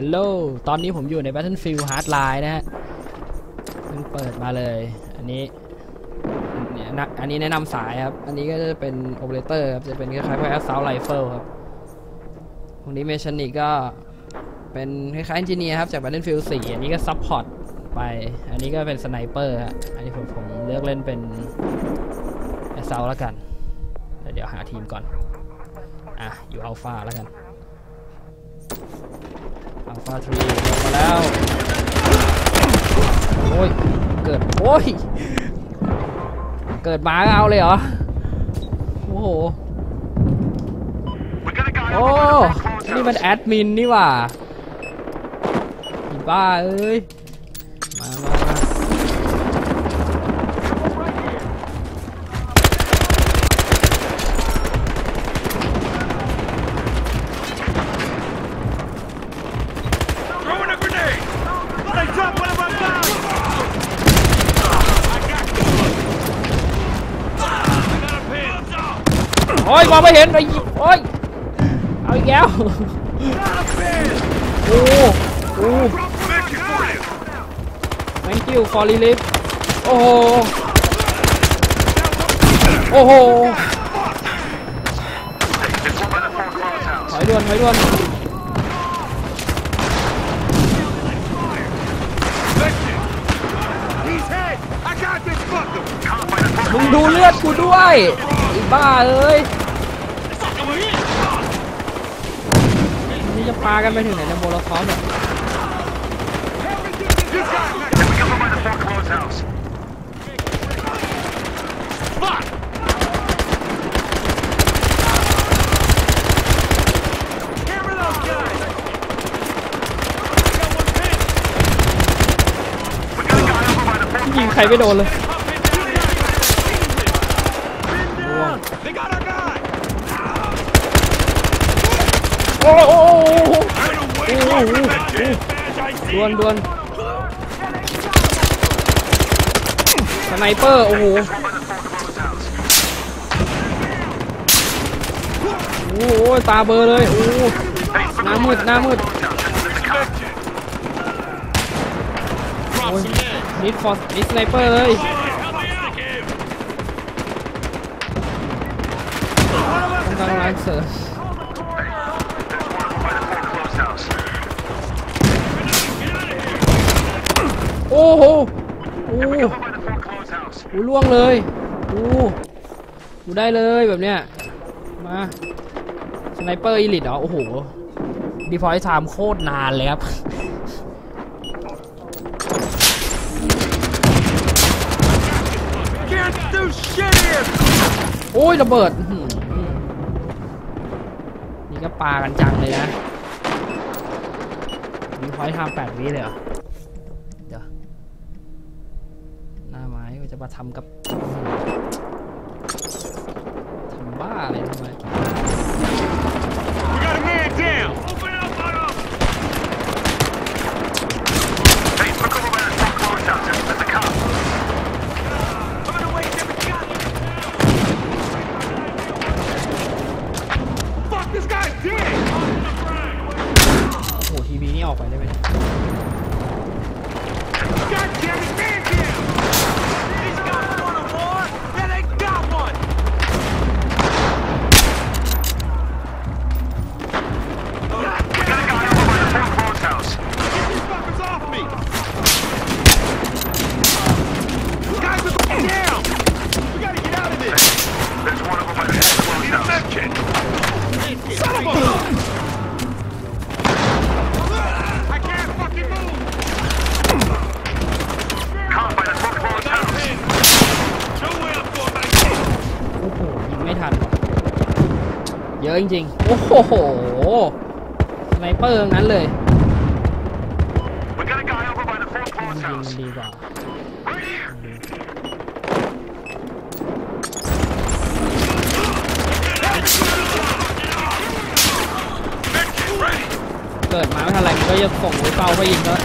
ฮัลโหล ตอนนี้ผมอยู่ใน Battlefield Hardline นะฮะเพิ่งเปิดมาเลย อันนี้เนี่ยนะอันนี้แนะนำสายครับ อันนี้ก็จะเป็น Operator ครับ จะเป็นคล้ายๆพวก Assault Rifle ครับตรงนี้ Mechanic ก็เป็นคล้ายๆ Engineer ครับ จาก Battlefield 4 อันนี้ก็ Support ไป อันนี้ก็เป็น Sniper ฮะ อันนี้ผมผมเลือกเล่นเป็น Assault แล้วกัน เดี๋ยวหาทีมก่อน อะ อยู่ Alpha แล้วกัน มาทรีลงมาแล้ว โอ้ย เกิด โอ้ย เกิดมาก็เอาเลยเหรอ โอ้โห โอ้ นี่มันแอดมินนี่ว่าบ้าเอ้ย โอ้ยมองไม่เห็นไปโอ้ยเอาอีกแล้วโอ้โอ้ thank you for relief โอ้โหโอ้โหถอยด่วนถอยด่วนมึงดูเลือดกูด้วยไอ้บ้าเอ้ย จะปากันไปถึงไหนในโมโลคอฟเนี่ย You got me. Can we get one by the front close house? Fuck. Hammer those guys. We got one pin. We got a guy over by the front ยิงใครไม่โดนเลยร่วง They got our guy. โอ้โดวนดวนสไนเปอร์ โอ้โห One by the front close house. โอ้โหตาเบลอเลย โอ้โห Hey, หน้ามืดหน้ามืด close house. There's a cop. โอ้ยนิดฟอร์นิดสไนเปอร์เลย Help me out. กำลังร้านเสริม โอ้โหโอ้โหหูล่วงเลยกูกูได้เลยแบบเนี้ย มาสไนเปอร์อีลิทเหรอ โอ้โหดีพอยต์ไทม์โคตรนานเลยครับโอ้ยระเบิด นี่ก็ปากันจังเลยนะดีพอยทม์แปดวิเลยเหรอ เดี๋ยว หน้าไมาทำกับ ยอะจริงๆ โอ้โหสไนเปอร์ทั้งนั้นเลย We got a guy over by the front ยิง close มัน house. ดีกว่า Right here. เกิดมาไม่ทันไรมันก็จะส่งไปเป้าไปยิงแล้ว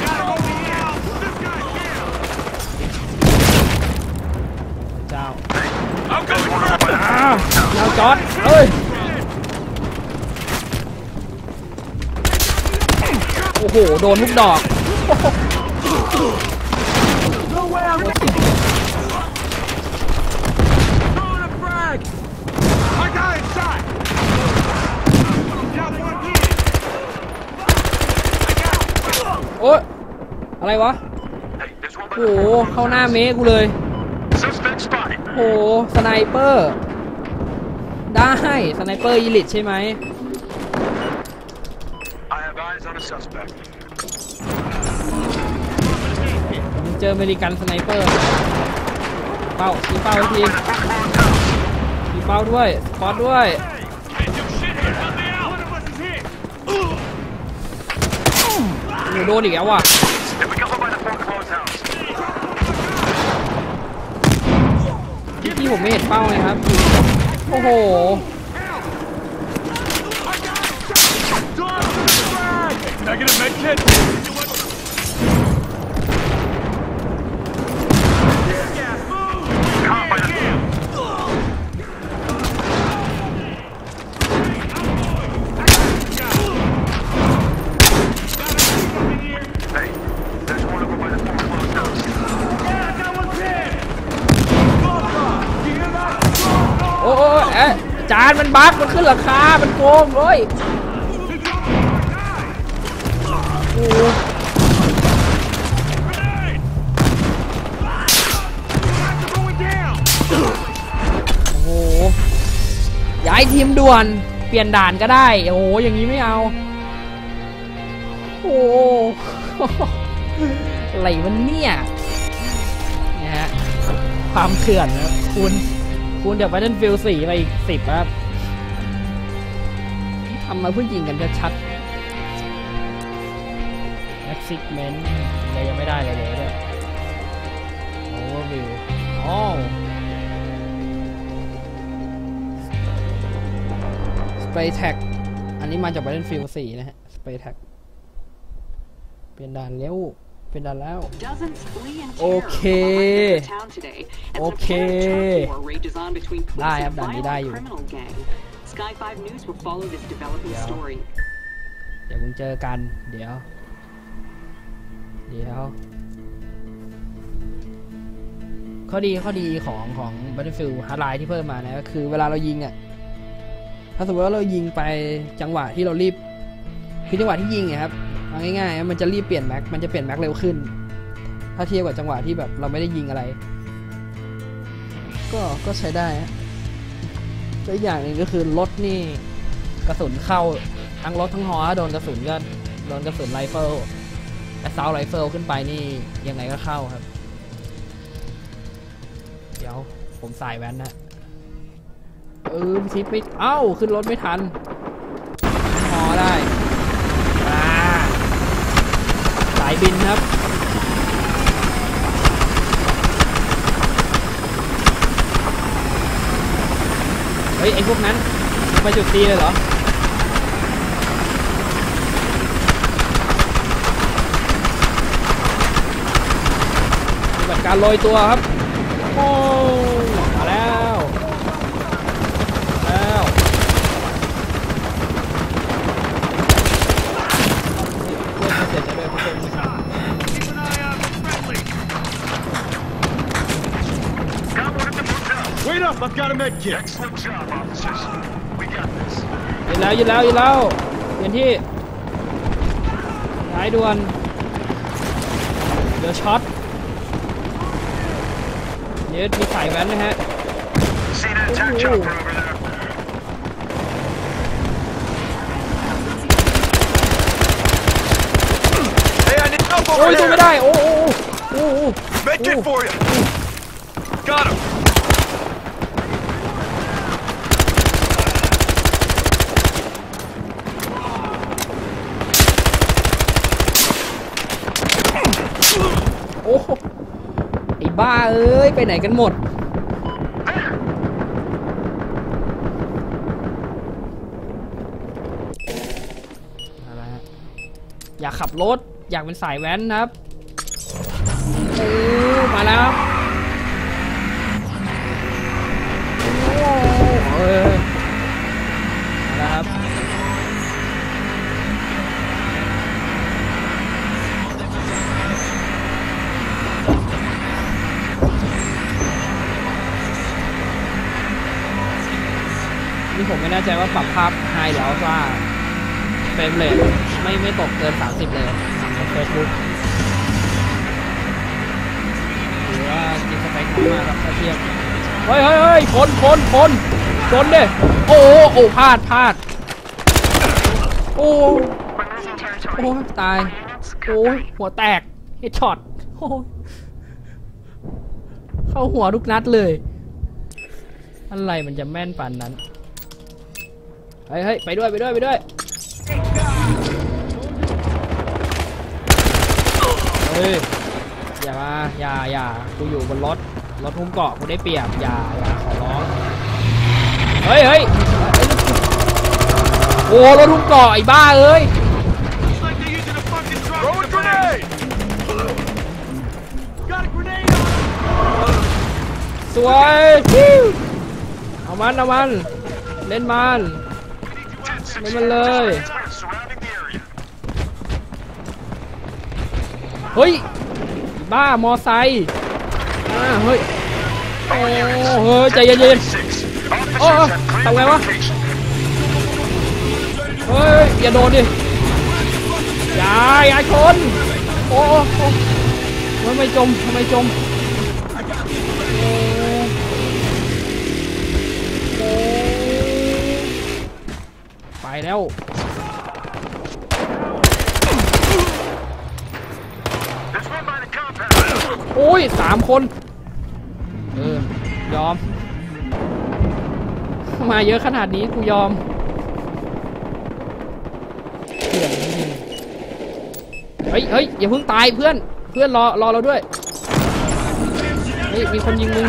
เจ้า I'm going for it. อ้าวเจ้าจอดเอ้ย โอ้โห โดนทุกดอกโอ๊ยอะไรวะ โอ้โห เข้าหน้าเมกูเลย โอ้โห สไนเปอร์ ได้ สไนเปอร์อีลิทใช่ไหม I have eyes on a suspect. เจออเมริกันสไนเปอร์เป้าชีเป้าอีทีชีเป้าด้วยสปอตด้วยโอ้โหโดนอีกแล้วว่ะที่ผมไม่เห็นเป้าเลยครับ โอ้โห Negative med kit. Caught by the Hey, there's one over by the foreclosed house. โอ้โหเอ๊ะจานมันบั๊กมันขึ้นราคา มันโกงเลย โอ้โหย้ายทีมด่วน เปลี่ยนด่านก็ได้ โอ้โห อย่างนี้ไม่เอา โอ้โหอะไรมันเนี่ยนะฮะ ความเถื่อนนะคูณคูณจาก Battlefield 4ไปอีก10ครับทำมาเพื่อยิงกันจะชัด ๆ Excitement เลยยังไม่ได้เลยเลยด้วย Overview อ๋อ Spray Tag อันนี้มาจาก Battlefield 4 นะฮะ Spray Tag เปลี่ยนด่านเร็วเปลี่ยนด่านแล้ว Dozens flee in Okay. terror from the town today. As Okay. a turf war rages on between police ได้ครับ and ด่านนี้ได้อ violent ยู่ criminal gang. Sky 5 News will follow this developing Yeah. story. เดี๋ยวมึงเจอกัน เดี๋ยว เดี๋ยว ข้อดีข้อดีของของ Battlefield Hardline ที่เพิ่มมานะก็คือเวลาเรายิงอะ ถ้าสมมติว่าเรายิงไปจังหวะที่เรารีบคือจังหวะที่ยิงอะครับเอาง่ายๆ มันจะรีบเปลี่ยนแม็ก มันจะเปลี่ยนแม็กเร็วขึ้น ถ้าเทียบกับจังหวะที่แบบเราไม่ได้ยิงอะไร ก็ก็ใช้ได้ฮะแล้วอีกอย่างหนึ่งก็คือรถนี่กระสุนเข้าทั้งรถทั้งฮอโดนกระสุนก็โดนกระสุนไรเฟิล แอสซาวไรเฟิลขึ้นไปนี่ยังไงก็เข้าครับ เดี๋ยวผมสายแว้นนะเออทิปไม่เอ้า ขึ้นรถไม่ทันฮอได้อ่าสายบินครับเฮ้ยไอพวกนั้นมาจุดตีเลยเหรอ ปฏิบัติการโรยตัวครับโอ้มาแล้วมาแล้วเพื่อนเสียใจด้วยเพื่อน Keep an eye out for friendly. Got one at the motel. Wait up, I've got a med kit. Excellent job, officers. We got this. ยืนแล้วยืนแล้วยืนแล้วเปลี่ยนที่ย้ายด่วนเดี๋ยวช็อต เดี๋ยวมีสายแว้นนะฮะ See that attack Ooh. chopper over there? Hey, I need help โอ้ยสู้ไม่ได้โอ้โอ้โอ้โอ้โอ้ Med kit for you. Got him. โอ้โหไอ้บ้า เอ้ย ไปไหนกันหมด อยากขับรถ อยากเป็นสายแว้นนะครับโอ้มาแล้วโอ้เอ้ยมาแล้วครับ นี่ผมไม่แน่ใจว่าปรับภาพไฮหรืออัลตร้าเฟรมเรทไม่ไม่ตกเกิน 30 เลยในเฟซบุ๊กหรือว่ากินสเปคน้อยมากครับถ้าเทียบเฮ้ยเฮ้ยเฮ้ยคนคนคนชนเด้โอ้โหโอ้พลาดพลาดโอ้โอ้ตายโอ้ยหัวแตกเฮดช็อตโอ้ยเข้าหัวทุกนัดเลย อะไรมันจะแม่นปานนั้น เฮ้ยเฮ้ยไปด้วยไปด้วยไปด้วยเฮ้ยอย่ามาอย่าอย่ากูอยู่บนรถรถหุ้มเกาะกูได้เปรียบอย่าอย่าขอร้องเฮ้ยเฮ้ยโอ้รถหุ้มเกาะไอ้บ้าเอ้ยสวยเอามันเอามันเล่นมัน ล่นมันเลย เฮ้ย บ้ามอไซค์อ่าเฮ้ย โอ้เฮ้ยใจเย็นๆโอ้ทำไงวะ เฮ้ย อย่าโดนดิ อย่าอย่าชน โอ้โอ้โอ้ทำไมจมทำไมจมโอ้โอ้ ไปแล้วโอ้ยสามคน เออ ยอม มาเยอะขนาดนี้กูยอมเพื่อนเฮ้ยเฮ้ยอย่าเพิ่งตายเพื่อน เพื่อนรอรอเราด้วย เฮ้ย มีคนยิงมึง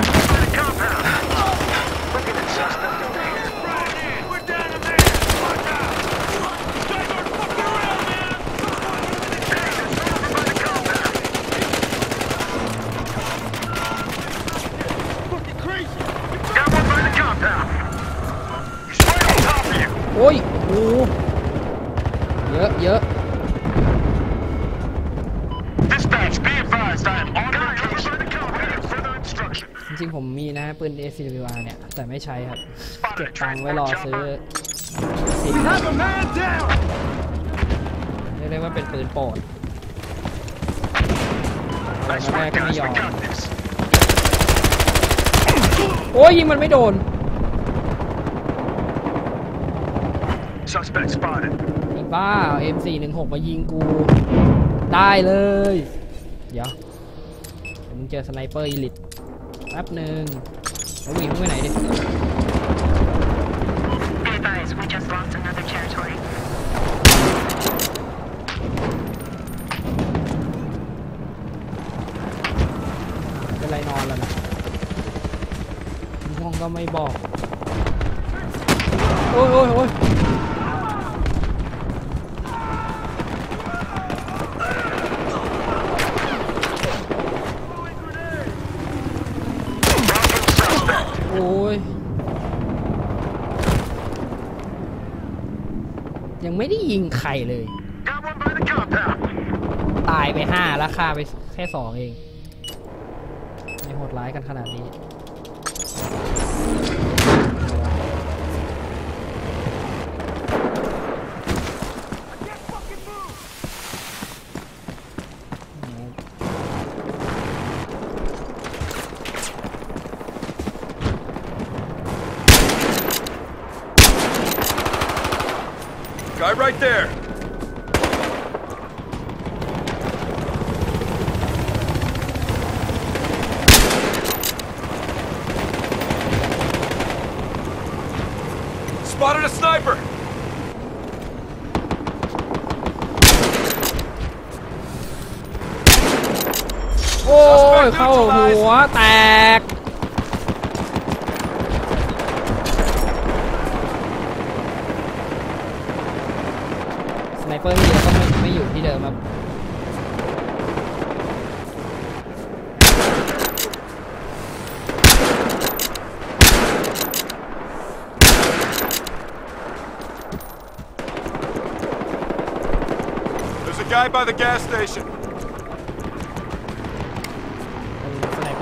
แต่ไม่ใช้ครับ เก็บตังค์ไว้รอซื้อสิน Have a man down. เรียกได้ว่าเป็นปืนโปรด Nice work, work, guys. guys. We We got got this. โอ้ยยิงมันไม่โดน Suspect spotted. ไอ้บ้า M416 มายิงกู ได้เลยเดี๋ยวเดี๋ยวมึงเจอสไนเปอร์อีลิตแป๊บหนึ่ง แล้ววิ่งไปไหนดิ Be advised, we just lost another territory. เป็นไรนอ ยังไม่ได้ยิงใครเลย ตายไปห้าแล้วฆ่าไปแค่สองเองไม่โหดร้ายกันขนาดนี้ Guy right there. Spotted a sniper. โอ้ย เข้าหัว แตก สไนเปอร์ที่เดียวก็ไม่ไม่อยู่ที่เดิมครับ There's a guy by the gas station.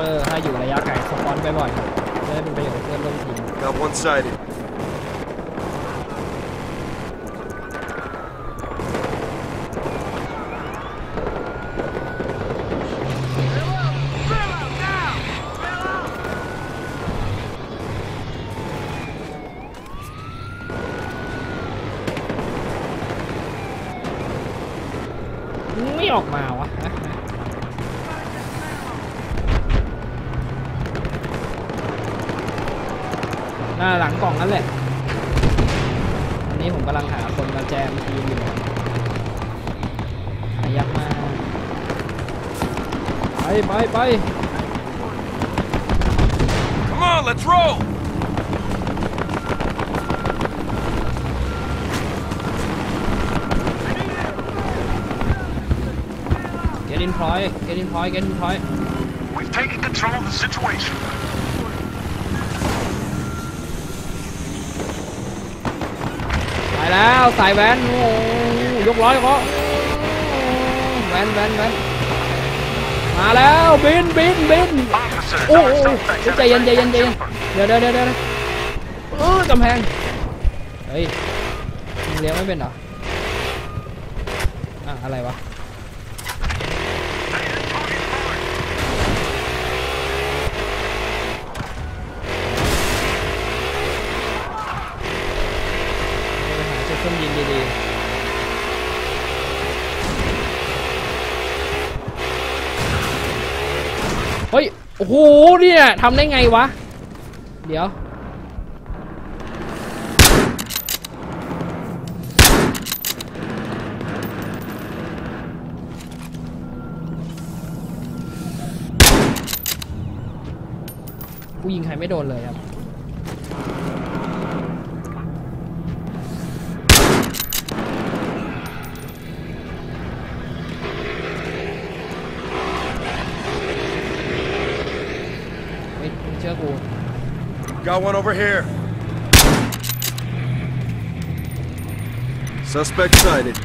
อร์ให้อยู่ระยะไกลสปอนไปบ่อยๆจะได้เป็นประโยชน์เพื่อนร่วมทีม Got one sighted. ไม่ออกมา นนี้ผมกำลังหาคนมาแจมทีมอยู่หายากมากไปไปไป Come on, let's roll! get in point get in point get in point We've taken control of the situation. ไป แล้วสายแวนยกร้อยก็แวนแวนแวนมาแล้วบินบินบินโอ้โหใจเย็นใจเย็นใจเย็นเดี๋ยวเดี๋ยวเดี๋ยวเดี๋ยวเออกำแพงเฮ้ยเลี้ยงไม่เป็นเหรออะอะไรวะ ไปหาจุดเครื่องยิงดีๆเฮ้ย โอ้โหเนี่ยทำได้ไงวะ เดี๋ยวกูยิงใครไม่โดนเลยครับ เฮ้ยมึงเชื่อกู Got one over here. Suspect sighted.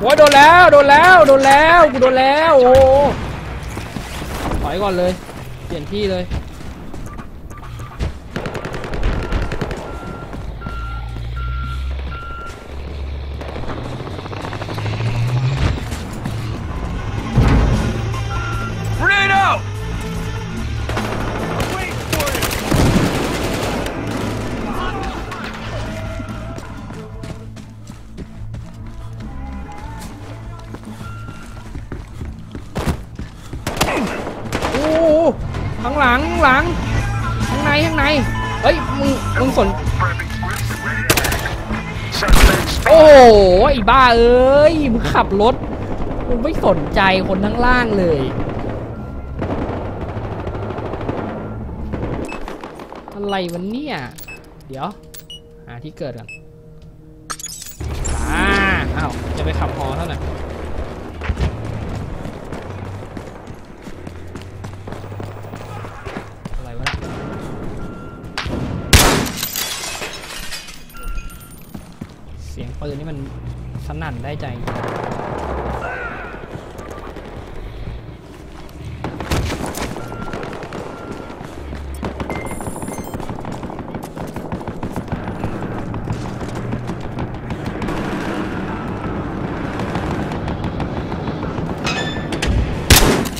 โอ้ยโดนแล้ว โดนแล้ว โดนแล้ว กูโดนแล้ว โอ้ถอยก่อนเลย เปลี่ยนที่เลย บ้าเอ้ยมึงขับรถมึงไม่สนใจคนทั้งล่างเลยอะไรวันเนี่ยเดี๋ยวหาที่เกิดก่อนอ้าวจะไปขับฮอเท่าไหร่ สนั่นได้ใจจริง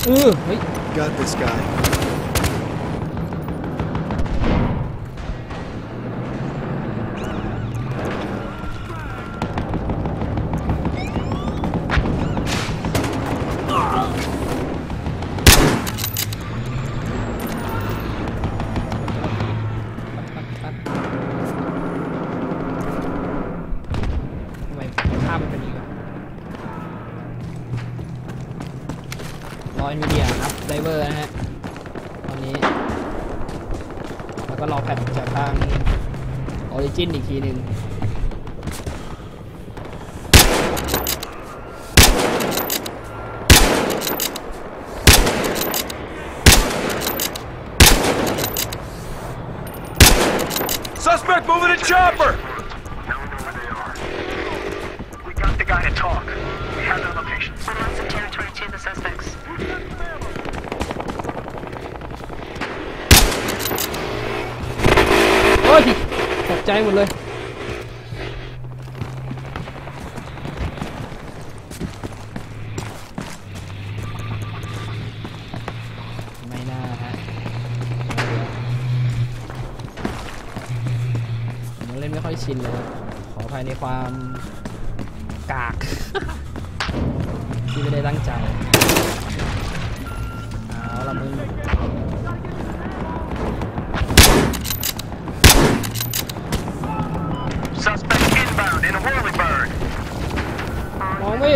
เออเฮ้ย Got this guy. จิ้นอีกทีหนึ่ง ใจหมดเลย ไม่น่าฮะผมเล่นไม่ค่อยชินเลย ขออภัยในความ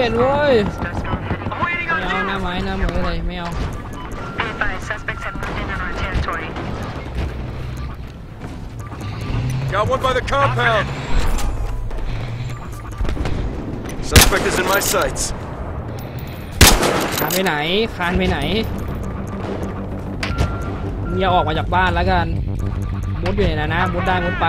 มองไม่เห็นเว้ย Starts going heading. I'm waiting ไม่ on เอา you. หน้าไม้หน้ามือเลยไม่เอา Be advised, suspects have moved in on our territory. Got one by the compound. Suspect is in my sights. คานไปไหน คานไปไหนมึงอย่าออกมาจากบ้านแล้วกันมุดอยู่ในนั้นนะมุดได้มุดไป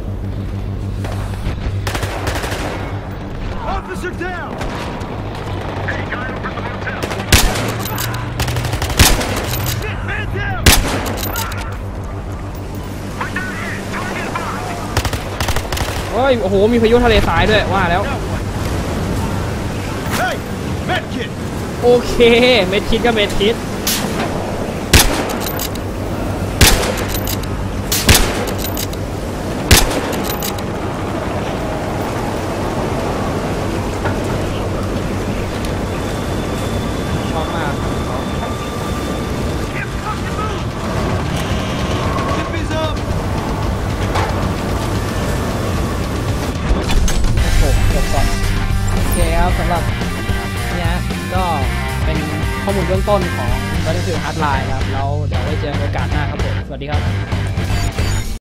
ยโอ้โหมีพายุทะเลทรายด้วยว่าแล้ว Hey, medkit. โอเคเม็ดคิดก็เม็ดคิด